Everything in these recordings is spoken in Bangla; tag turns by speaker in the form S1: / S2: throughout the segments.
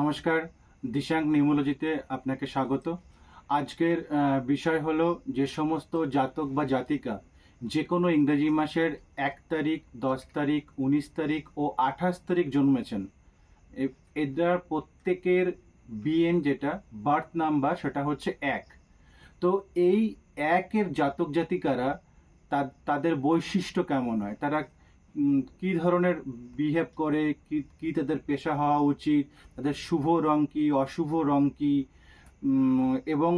S1: নমস্কার, দিশাঙ্ক নিউমোলজিতে আপনাকে স্বাগত। আজকের বিষয় হলো যে সমস্ত জাতক বা জাতিকা যে কোনো ইংরেজি মাসের এক তারিখ, দশ তারিখ, উনিশ তারিখ ও আঠাশ তারিখ জন্মেছেন। এদের প্রত্যেকের বিএন যেটা, বার্থ নাম্বার সেটা হচ্ছে এক। তো এই একের জাতক জাতিকারা তাদের বৈশিষ্ট্য কেমন হয়? তারা কি ধরনের বিহেভ করে, কি কি তাদের পেশা হওয়া উচিত, তাদের শুভ রং কি, অশুভ রং কি এবং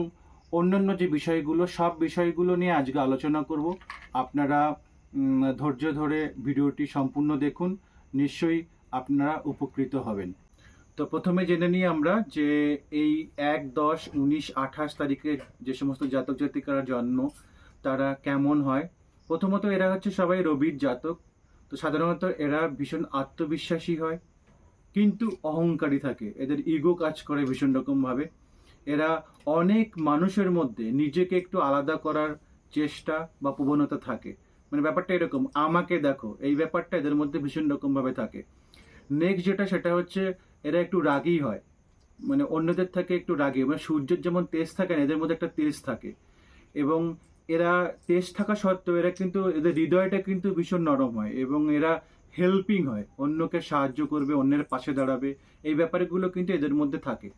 S1: অন্যান্য যে বিষয়গুলো, সব বিষয়গুলো নিয়ে আজকে আলোচনা করব। আপনারা ধৈর্য ধরে ভিডিওটি সম্পূর্ণ দেখুন, নিশ্চয়ই আপনারা উপকৃত হবেন। তো প্রথমে জেনে নিই আমরা যে এই এক দশ উনিশ আঠাশ তারিখে যে সমস্ত জাতক জাতিকারা জন্ম, তারা কেমন হয়? প্রথমত এরা হচ্ছে সবাই রবির জাতক। তো সাধারণত এরা ভীষণ আত্মবিশ্বাসী হয়, কিন্তু অহংকারী থাকে। এদের ইগো কাজ করে ভীষণ রকমভাবে। এরা অনেক মানুষের মধ্যে নিজেকে একটু আলাদা করার চেষ্টা বা প্রবণতা থাকে। মানে ব্যাপারটা এরকম, আমাকে দেখো, এই ব্যাপারটা এদের মধ্যে ভীষণ রকমভাবে থাকে। নেক্সট যেটা, সেটা হচ্ছে এরা একটু রাগী হয়। মানে অন্যদের থেকে একটু রাগী। মানে সূর্যের যেমন তেজ থাকে না, এদের মধ্যে একটা তেজ থাকে। এবং এরা তেজ থাকা সত্ত্বেও এরা কিন্তু, এদের হৃদয়টা কিন্তু ভীষণ নরম হয় এবং এরা হেল্পিং হয়। অন্যকে সাহায্য করবে, অন্যের পাশে দাঁড়াবে। এই ব্যাপারগুলো কিন্তু এদের মধ্যে থাকে।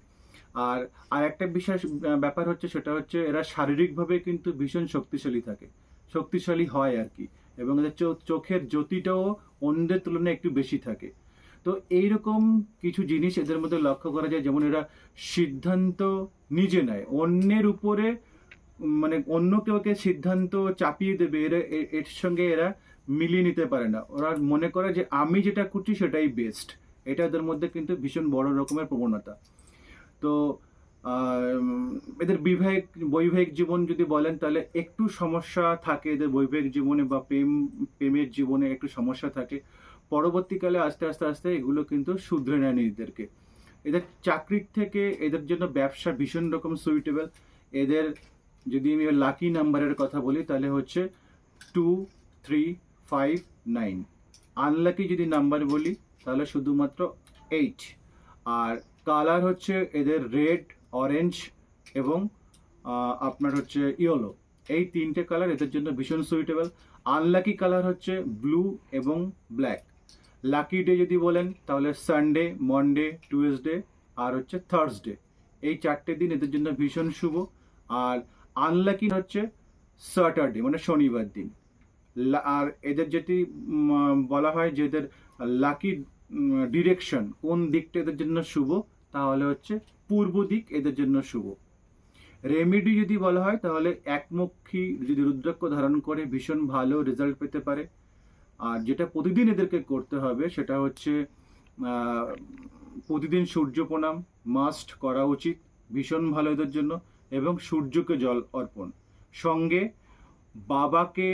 S1: আর আর একটা বিশেষ ব্যাপার হচ্ছে সেটা হচ্ছে এরা শারীরিকভাবে কিন্তু ভীষণ শক্তিশালী থাকে। শক্তিশালী হয় আর কি। এবং এদের চোখের জ্যোতিটাও অন্যদের তুলনায় একটু বেশি থাকে। তো এইরকম কিছু জিনিস এদের মধ্যে লক্ষ্য করা যায়, যেমন এরা সিদ্ধান্ত নিজে নেয়। অন্যের উপরে মানে অন্য কেউকে সিদ্ধান্ত চাপিয়ে দেবে, এরা এর সঙ্গে এরা মিলিয়ে নিতে পারে না। ওরা মনে করে যে, আমি যেটা করছি সেটাই বেস্ট এটা এদের মধ্যে কিন্তু ভীষণ বড় রকমের প্রবণতা। তো এদের বিবাহিক, বৈবাহিক জীবন যদি বলেন, তাহলে একটু সমস্যা থাকে এদের বৈবাহিক জীবনে বা প্রেম, প্রেমের জীবনে একটু সমস্যা থাকে। পরবর্তীকালে আস্তে আস্তে আস্তে এগুলো কিন্তু শুধরে নেয় নিজেদেরকে। এদের চাকরির থেকে এদের জন্য ব্যবসা ভীষণ রকম সুইটেবল এদের যদি আমি লাকি নাম্বারের কথা বলি, তাহলে হচ্ছে two three five nine unlucky যদি নাম্বার বলি, তাহলে শুধুমাত্র এইট আর কালার হচ্ছে এদের রেড অরেঞ্জ এবং আপনার হচ্ছে ইয়েলো এই তিনটে কালার এদের জন্য ভীষণ সুইটেবল আনলাকি কালার হচ্ছে ব্লু এবং ব্ল্যাক লাকি ডে যদি বলেন, তাহলে সানডে মন্ডে টুয়েসডে আর হচ্ছে থার্সডে এই চারটে দিন এদের জন্য ভীষণ শুভ। আর আনলাকি হচ্ছে স্যাটারডে মানে শনিবার দিন। আর এদের উম, বলা হয় যে এদের লাকি ডিরেকশন কোন দিকটা এদের জন্য শুভ তাহলে হচ্ছে পূর্ব দিক এদের জন্য শুভ। রেমেডি যদি বলা হয় তাহলে একমুখী যদি রুদ্রাক্ষ ধারণ করে ভীষণ ভালো রেজাল্ট পেতে পারে। আর যেটা প্রতিদিন এদেরকে করতে হবে সেটা হচ্ছে প্রতিদিন সূর্য প্রণাম মাস্ট করা উচিত ভীষণ ভালো এদের জন্য। এবং সূর্যকে জল অর্পণ। সঙ্গে বাবাকে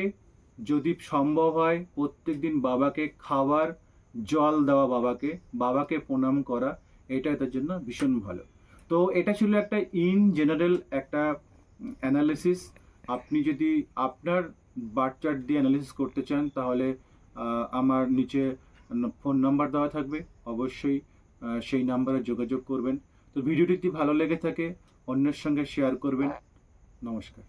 S1: যদি সম্ভব হয় প্রত্যেকদিন বাবাকে খাবার জল দেওয়া বাবাকে বাবাকে প্রণাম করা, এটা এদের জন্য ভীষণ ভালো। তো এটা ছিল একটা ইন জেনারেল একটা অ্যানালিসিস আপনি যদি আপনার বার্থ চার্ট দিয়ে অ্যানালিসিস করতে চান, তাহলে আমার নিচে ফোন নাম্বার দেওয়া থাকবে। অবশ্যই সেই নাম্বারে যোগাযোগ করবেন। তো ভিডিওটি ভালো লেগে থাকে অন্যের সঙ্গে শেয়ার করবেন। নমস্কার।